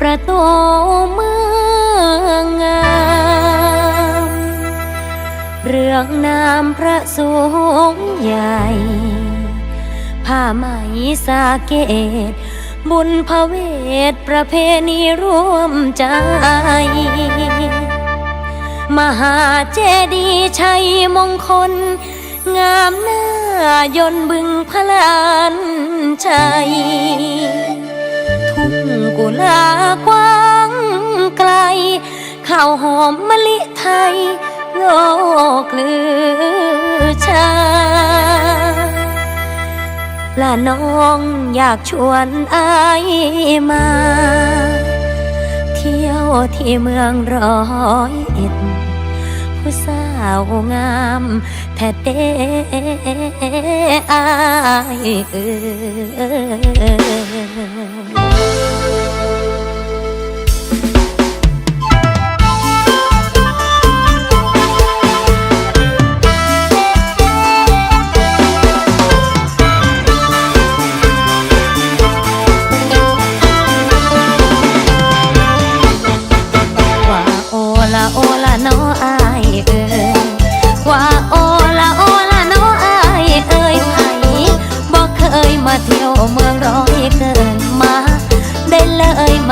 ประตูเมืองงามเรื่องนามพระสงฆ์ใหญ่ ผ้าไหมสาเกต บุญพระเวทประเพณีร่วมใจ มหาเจดีย์ชัยมงคล งามหน้ายนบึงพระลานชัย กุลากว้างไกล ข้าวหอมมะลิไทยโลกลือชาและน้องอยากชวนอายมา เที่ยวที่เมืองร้อยเอ็ด ผู้สาวงามแท้เด้อายเออ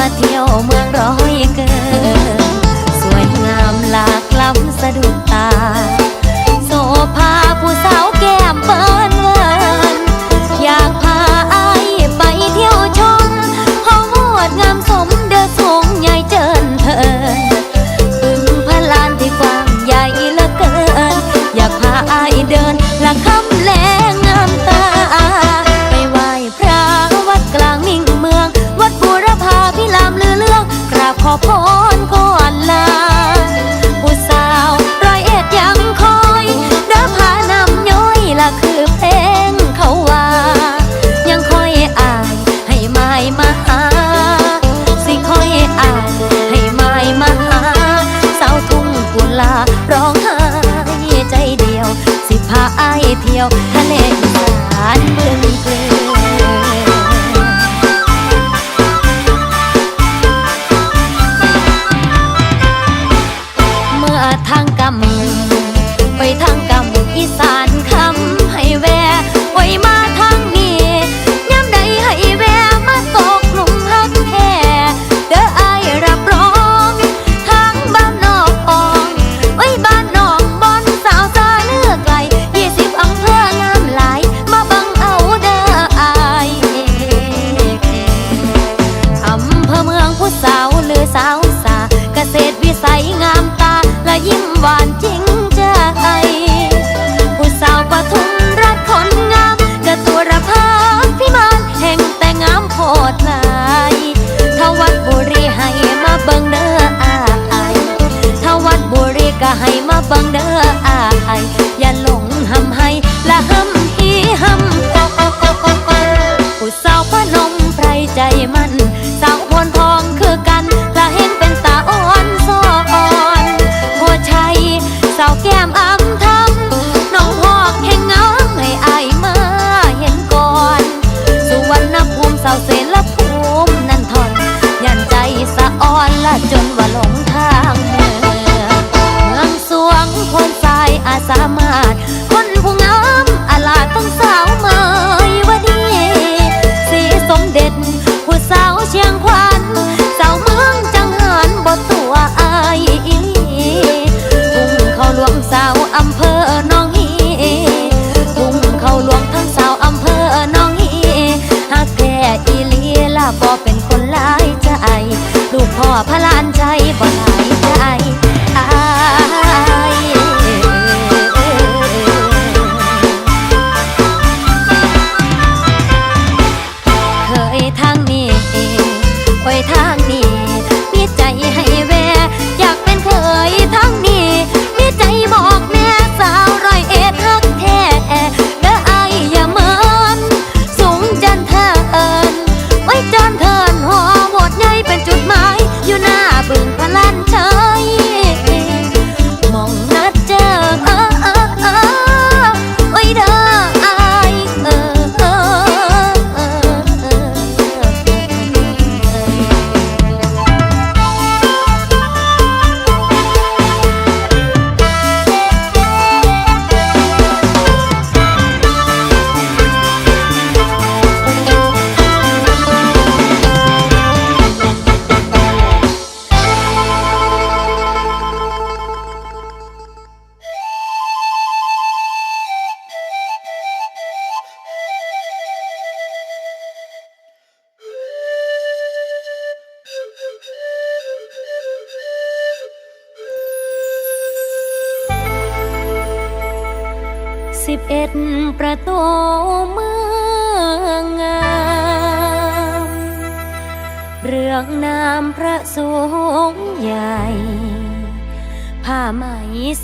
batió 해요. ามารถ คนผู้งามอาลาต้องสาวเม้วันนี้สีสมเด็จ ผู้สาวเชียงควันสาวเมืองจังหันบ่ตัวอายกุ้งเขาหลวงสาวอำเภอน้องฮีกุ้งเขาหลวงทั้งสาวอำเภอน้องฮีหากแก่อีลีลาบอเป็นคนหลายใจลูกพ่อพ สิบเอ็ดประตูเมืองงามเรื่องนามพระสงฆ์ใหญ่ ผ้าไหม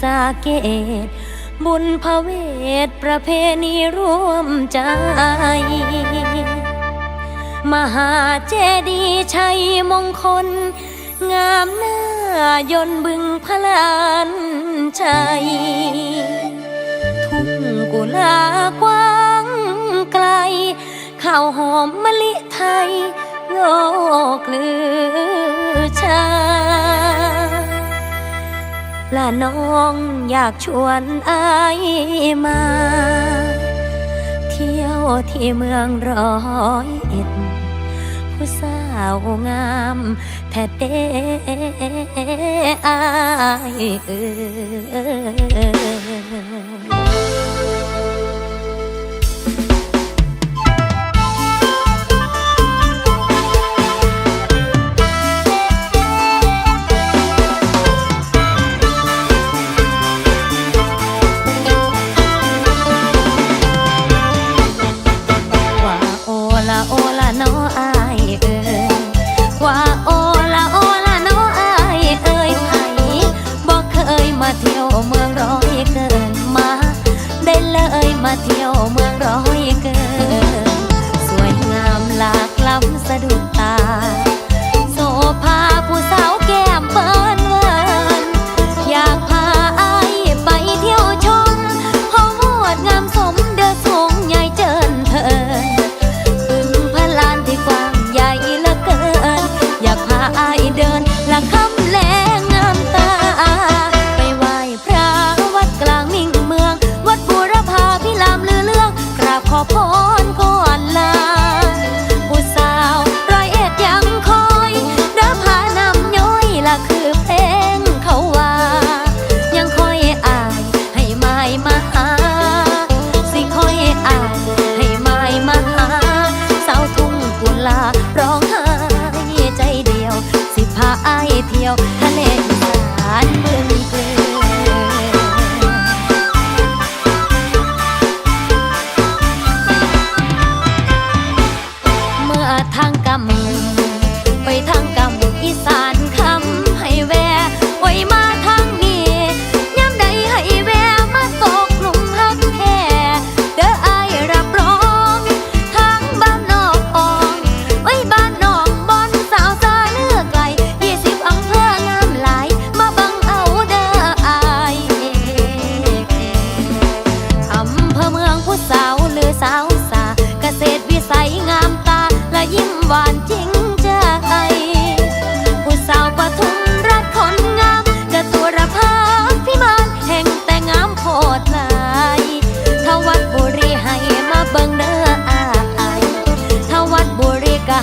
สาเกต บุญพระเวทประเพณีร่วมใจ มหาเจดีชัยมงคล งามหน้ายนบึงพลานชัย หากว้างไกล ข้าวหอมมะลิไทยโลกหรือชาแลาน้องอยากชวนอายมา เที่ยวที่เมืองร้อยเอ็ด ผู้สาวงามแท้เดอายเออ 싶어.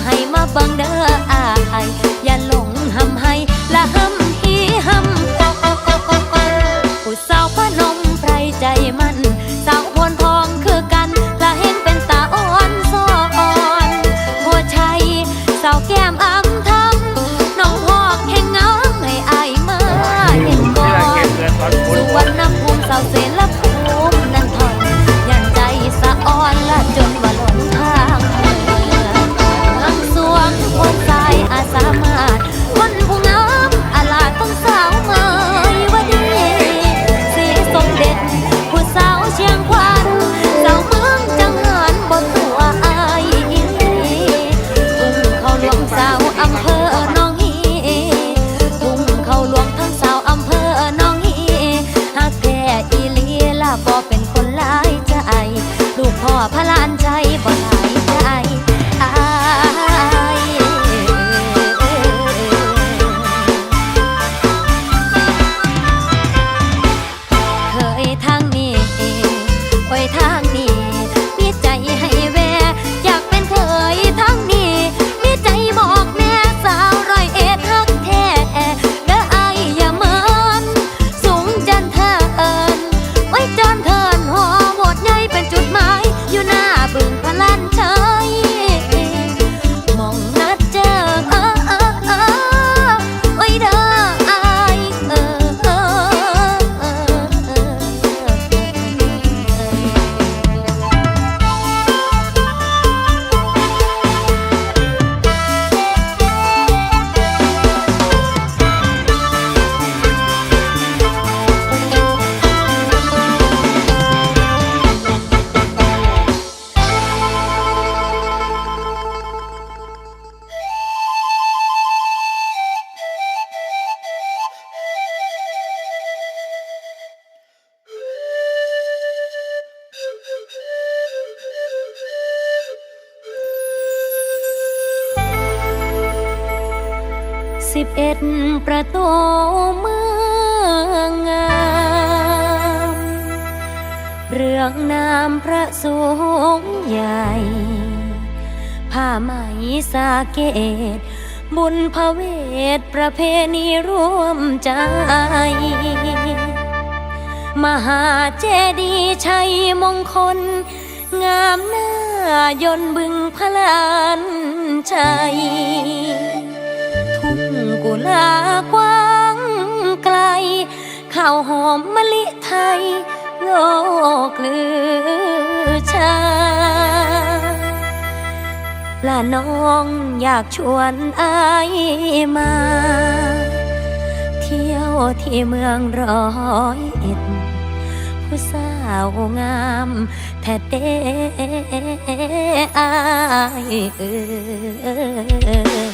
ให้มาบังเด้ออาย พ่ลาน สิบเอ็ดประตูเมืองงามเรื่องนามพระสงฆ์ใหญ่ ผ้าไหมสาเกต บุญพระเวทประเพณีร่วมใจ มหาเจดีย์ชัยมงคล งามหน้ายนบึงพลานชัย กุลากว้างไกล ข้าวหอมมะลิไทยโลกลือชาละน้องอยากชวนอายมา เที่ยวที่เมืองร้อยเอ็ด ผู้สาวงามแท้เด้อายเอ่ย